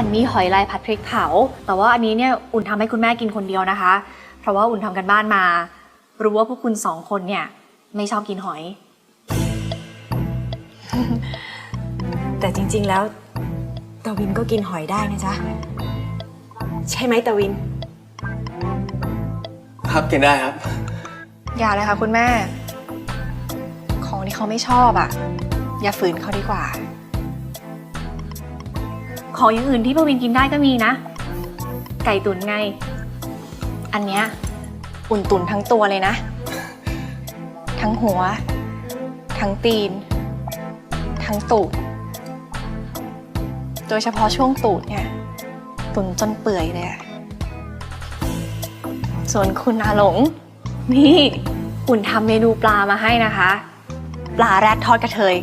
อันนี้หอยลายผัดพริกเผา แต่ว่าอันนี้เนี่ยอุ่นทำให้คุณแม่กินคนเดียวนะคะ เพราะว่าอุ่นทำกันบ้านมา รู้ว่าพวกคุณสองคนเนี่ยไม่ชอบกินหอย แต่จริงๆแล้วตาวินก็กินหอยได้นะจ๊ะ ใช่ไหมตาวิน ครับกินได้ครับ อย่าเลยค่ะคุณแม่ ของที่เขาไม่ชอบอะ่ะ อย่าฝืนเขาดีกว่า ของอย่างอื่นที่พวินกินได้ก็มีนะ ไก่ตุ๋นไง อันเนี้ยอุ่นตุ๋นทั้งตัวเลยนะ ทั้งหัว ทั้งตีน ทั้งตูด โดยเฉพาะช่วงตูดเนี่ย ตุ๋นจนเปื่อยเลยอะส่วนคุณอาหลง นี่ อุ่นทำเมนูปลามาให้นะคะ ปลาแรดทอดกระเทย